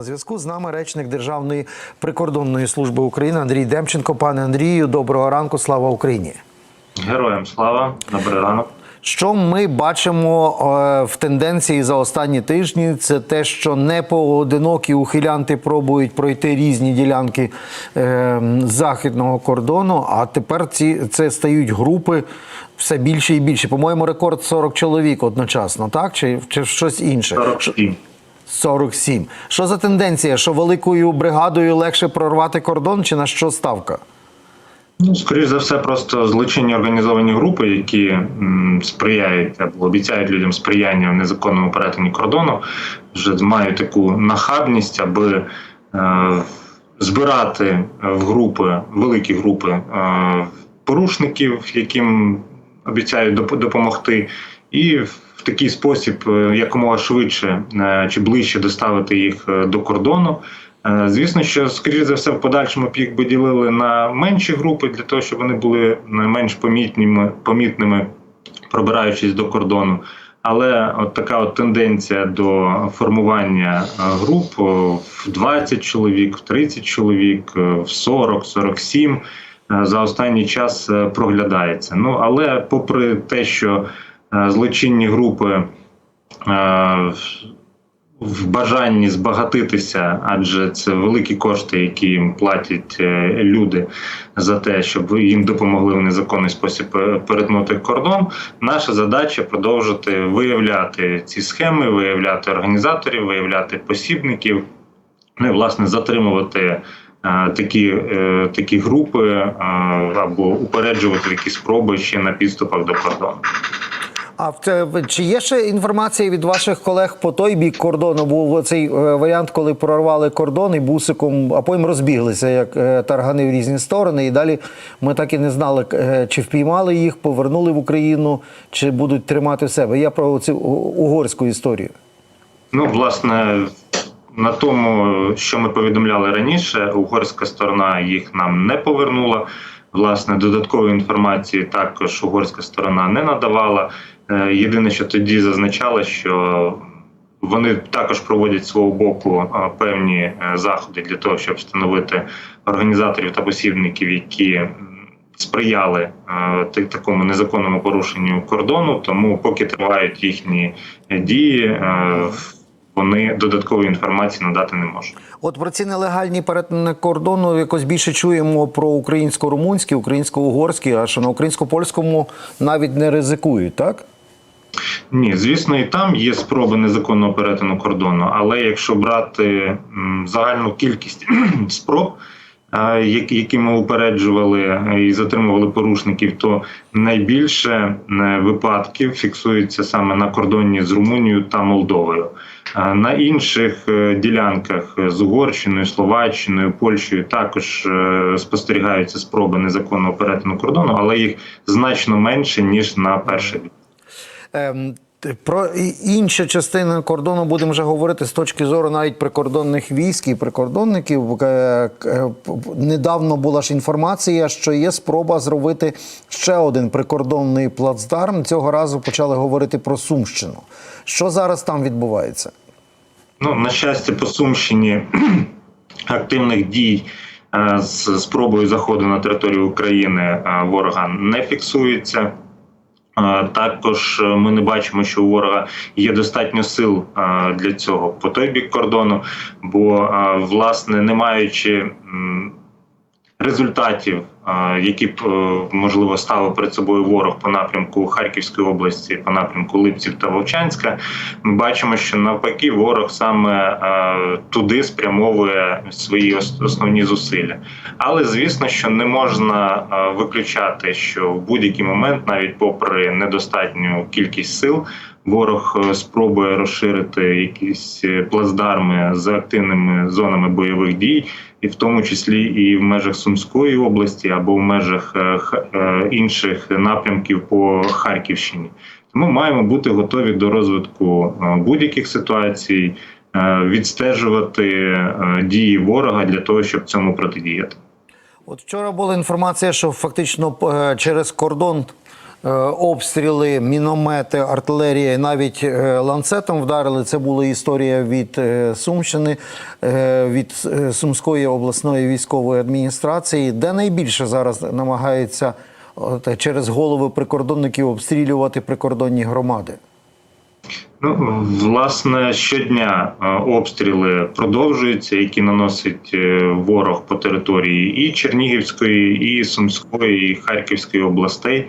На Зв'язку з нами речник Державної прикордонної служби України Андрій Демченко. Пане Андрію, доброго ранку, слава Україні. Героям слава, добрий ранок. Що ми бачимо е, в тенденції за останні тижні? Це те, що не поодинокі ухилянти пробують пройти різні ділянки е, західного кордону, а тепер ці це стають групи все більше і більше. По-моєму, рекорд 40 чоловік одночасно, так? Чи, чи щось інше? 47. 47. Що за тенденція? Що великою бригадою легше прорвати кордон, чи на що ставка? Ну, скоріш за все, просто злочинні організовані групи, які м, сприяють або обіцяють людям сприяння в незаконному перетині кордону, вже мають таку нахабність, аби е, збирати в групи, великі групи е, порушників, яким обіцяють допомогти, і в такий спосіб е, якомога швидше е, чи ближче доставити їх е, до кордону. Звісно, що скоріш за все в подальшому їх би ділили на менші групи для того, щоб вони були менш помітними, помітними, пробираючись до кордону. Але от така от тенденція до формування груп в 20 чоловік, в 30 чоловік, в 40, 47 е, за останній час проглядається. Ну але попри те, що злочинні групи е, в бажанні збагатитися, адже це великі кошти, які їм платять е, люди за те, щоб їм допомогли в незаконний спосіб е, перетнути кордон. Наша задача продовжити виявляти ці схеми, виявляти організаторів, виявляти посібників, ну і власне затримувати. е, Такі, е, такі групи е, або упереджувати такі спроби ще на підступах до кордону. А чи є ще інформація від ваших колег по той бік кордону? Був цей е, варіант, коли прорвали кордон і бусиком, а потім розбіглися як е, таргани в різні сторони. І далі ми так і не знали, е, чи впіймали їх, повернули в Україну, чи будуть тримати в себе. Я про цю угорську історію. Ну, власне, на тому, що ми повідомляли раніше, угорська сторона їх нам не повернула. Власне, додаткової інформації також угорська сторона не надавала. Е, Єдине, що тоді зазначала, що вони також проводять свого боку е, певні е, заходи для того, щоб встановити організаторів та посібників, які сприяли такому незаконному порушенню кордону. Тому, поки тривають їхні дії, вони додаткової інформації надати не можуть. От про ці нелегальні перетини кордону якось більше чуємо про українсько-румунські, українсько-угорські, а що на українсько-польському навіть не ризикують, так? Ні, звісно, і там є спроби незаконного перетину кордону, але якщо брати загальну кількість спроб, які ми упереджували е, і затримували порушників, то найбільше е, випадків фіксується саме на кордоні з Румунією та Молдовою. На інших е, ділянках з Угорщиною, Словаччиною, Польщею також спостерігаються спроби незаконного перетину кордону, але їх значно менше ніж на перший. Про і- інші частини кордону будемо вже говорити з точки зору навіть прикордонних військ і прикордонників. Е, е, Недавно була ж інформація, що є спроба зробити ще один прикордонний плацдарм. Цього разу почали говорити про Сумщину. Що зараз там відбувається? Ну, на щастя, по Сумщині активних дій е, з спробою заходу на територію України ворога не фіксується. Також е, ми не бачимо, що у ворога є достатньо сил е, для цього по той бік кордону, бо е, власне не маючи результатів, які б е, можливо ставив перед собою ворог по напрямку Харківської області, по напрямку Липців та Вовчанська, ми бачимо, що навпаки ворог саме е, туди спрямовує свої основні зусилля. Але звісно, що не можна е, виключати, що в будь-який момент, навіть попри недостатню кількість сил, ворог е, спробує розширити якісь е, плацдарми з активними зонами бойових дій, і в тому числі і в межах Сумської області або в межах е, інших напрямків по Харківщині. Тому маємо бути готові до розвитку будь-яких ситуацій, відстежувати дії ворога для того, щоб цьому протидіяти. От вчора була інформація, що фактично через кордон обстріли, міномети, артилерія, навіть е, ланцетом вдарили. Це була історія від е, Сумщини, е, від е, Сумської обласної військової адміністрації, де найбільше зараз намагаються через голови прикордонників обстрілювати прикордонні громади. Ну, власне, щодня е, обстріли продовжуються, які наносить е, ворог по території і Чернігівської, і Сумської, і Харківської областей.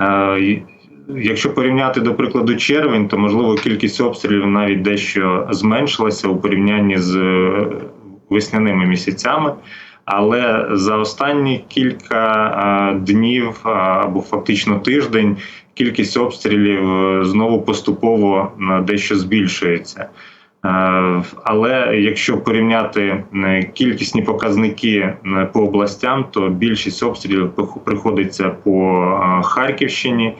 Е, Якщо порівняти, до прикладу, червень, то можливо кількість обстрілів навіть дещо зменшилася у порівнянні з е, весняними місяцями. Але за останні кілька е, днів або фактично тиждень кількість обстрілів знову поступово дещо збільшується. Е, Але якщо порівняти е, кількісні показники е, по областям, то більшість обстрілів приходиться по Харківщині,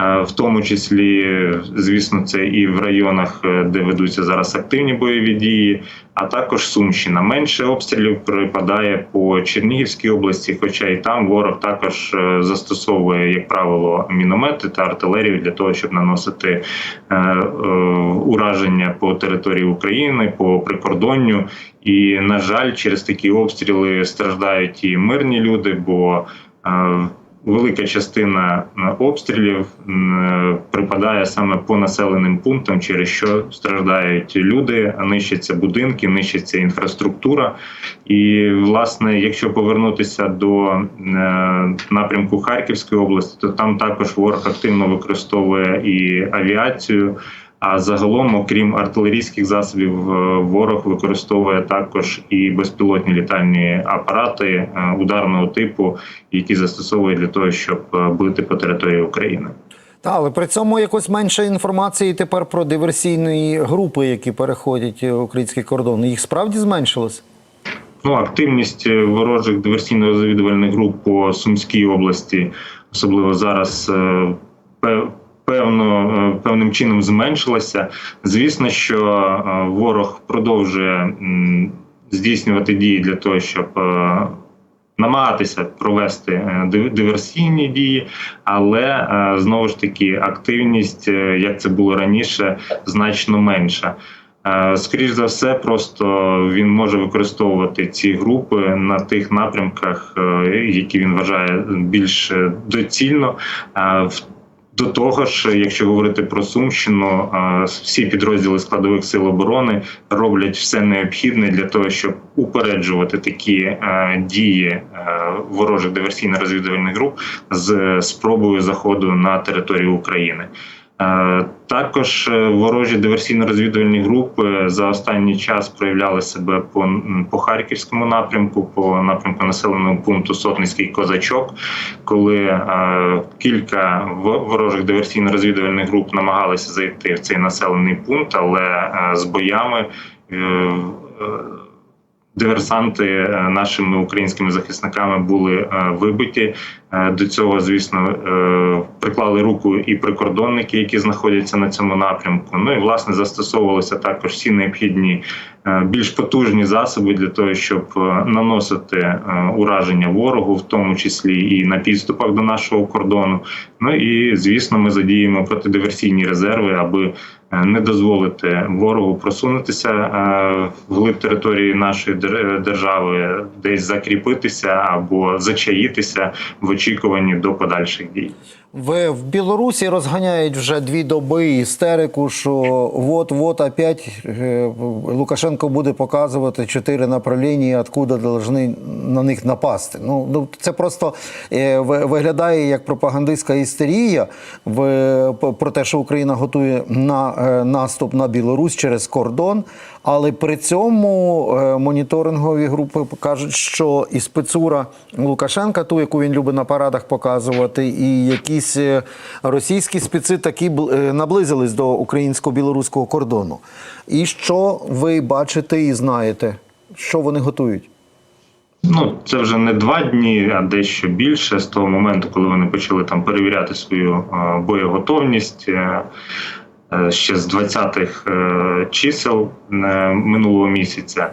в тому числі, е, звісно, це і в районах, е, де ведуться зараз активні бойові дії, а також Сумщина. Менше обстрілів припадає по Чернігівській області, хоча і там ворог також е, застосовує, як правило, міномети та артилерію для того, щоб наносити е, е, ураження по території України, по прикордонню. І, на жаль, через такі обстріли страждають і мирні люди, бо е, велика частина е, обстрілів припадає саме по населеним пунктам, через що страждають люди, нищаться будинки, нищиться інфраструктура. І, власне, якщо повернутися до е, напрямку Харківської області, то там також ворог активно використовує і авіацію. А загалом, окрім артилерійських засобів, е, ворог використовує також і безпілотні літальні апарати е, ударного типу, які застосовує для того, щоб е, бити по території України. Та, але при цьому якось менше інформації тепер про диверсійні групи, які переходять український кордон. Їх справді зменшилось? Ну, активність ворожих диверсійно-розвідувальних груп по Сумській області, особливо зараз, певно, е, певним чином зменшилася. Звісно, що е, ворог продовжує здійснювати дії для того, щоб е, намагатися провести диверсійні дії, але знову ж таки активність, як це було раніше, значно менша. Е, Скоріш за все, просто він може використовувати ці групи на тих напрямках, які він вважає більш доцільно. До того ж, якщо говорити про Сумщину, всі підрозділи складових сил оборони роблять все необхідне для того, щоб упереджувати такі дії ворожих диверсійно-розвідувальних груп з спробою заходу на територію України. Е, Також е, ворожі диверсійно-розвідувальні групи за останній час проявляли себе по, по харківському напрямку, по напрямку населеного пункту Сотницький Козачок, коли е, кілька ворожих диверсійно-розвідувальних груп намагалися зайти в цей населений пункт, але е, з боями. е, Диверсанти е, нашими українськими захисниками були вибиті. Е, До цього, звісно, е, приклали руку і прикордонники, які знаходяться на цьому напрямку. Ну і власне застосовувалися також всі необхідні е, більш потужні засоби для того, щоб наносити ураження ворогу, в тому числі і на підступах до нашого кордону. Ну і звісно, ми задіємо протидиверсійні резерви, аби не дозволити ворогу просунутися вглиб території нашої держави, десь закріпитися або зачаїтися в очікуванні до подальших дій. В, в Білорусі розганяють вже дві доби істерику, що от-от опять е, Лукашенко буде показувати чотири направлення, откуда повинні на них напасти. Ну, ну це просто е, виглядає як пропагандистська істерія в, про те, що Україна готує на е, наступ на Білорусь через кордон. Але при цьому моніторингові групи кажуть, що і спецура Лукашенка, ту, яку він любить на парадах показувати, і якісь е, російські специ такі е, наблизились до українсько-білоруського кордону. І що ви бачите і знаєте, що вони готують? Ну, це вже не два дні, а дещо більше з того моменту, коли вони почали там перевіряти свою е, боєготовність. Ще з 20-х е, чисел минулого місяця.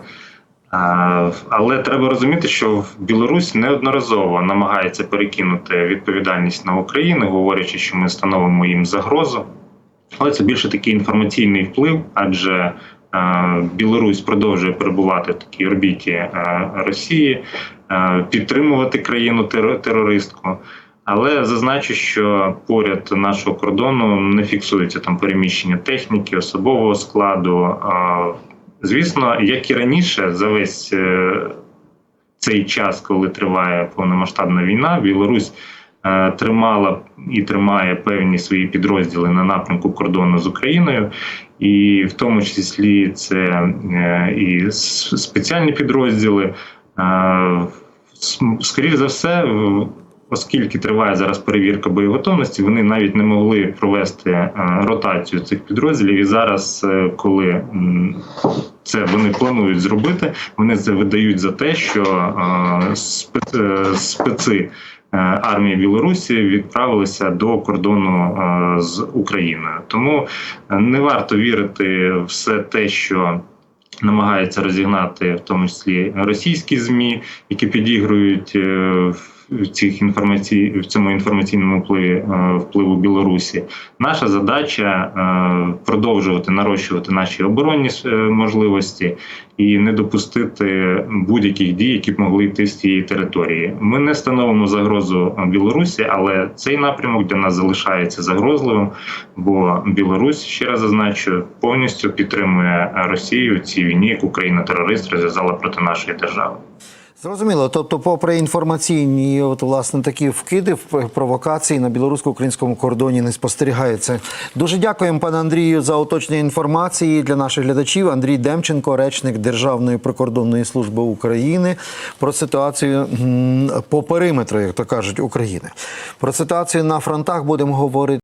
Але треба розуміти, що Білорусь неодноразово намагається перекинути відповідальність на Україну, говорячи, що ми становимо їм загрозу. Але це більше такий інформаційний вплив, адже е, Білорусь продовжує перебувати в такій орбіті е, Росії, е, підтримувати країну теро- терористку. Але зазначу, що поряд нашого кордону не фіксується там переміщення техніки, особового складу. Звісно, як і раніше, за весь е, цей час, коли триває повномасштабна війна, Білорусь е, тримала і тримає певні свої підрозділи на напрямку кордону з Україною, і в тому числі це е, і спеціальні підрозділи. Скоріше за все, оскільки триває зараз перевірка боєготовності, вони навіть не могли провести е, ротацію цих підрозділів. І зараз, е, коли це вони планують зробити, вони видають за те, що е, специ армії Білорусі відправилися до кордону з Україною. Тому не варто вірити в все те, що. Намагаються розігнати в тому числі російські змі, які підігрують в цих інформацій в цьому інформаційному впливі е, впливу Білорусі. Наша задача е, продовжувати нарощувати наші оборонні е, можливості і не допустити будь-яких дій, які б могли йти з цієї території. Ми не становимо загрозу Білорусі, але цей напрямок для нас залишається загрозливим, бо Білорусь ще раз зазначу повністю підтримує Росію в цій війні, яку країна терорист розв'язала проти нашої держави. Зрозуміло. Тобто, попри інформаційні от, власне такі вкиди, в- провокації на білорусько-українському кордоні не спостерігається. Дуже дякуємо, пане Андрію, за уточнення інформації для наших глядачів. Андрій Демченко, речник Державної прикордонної служби України, про ситуацію по периметру, як то кажуть, України. Про ситуацію на фронтах будемо говорити.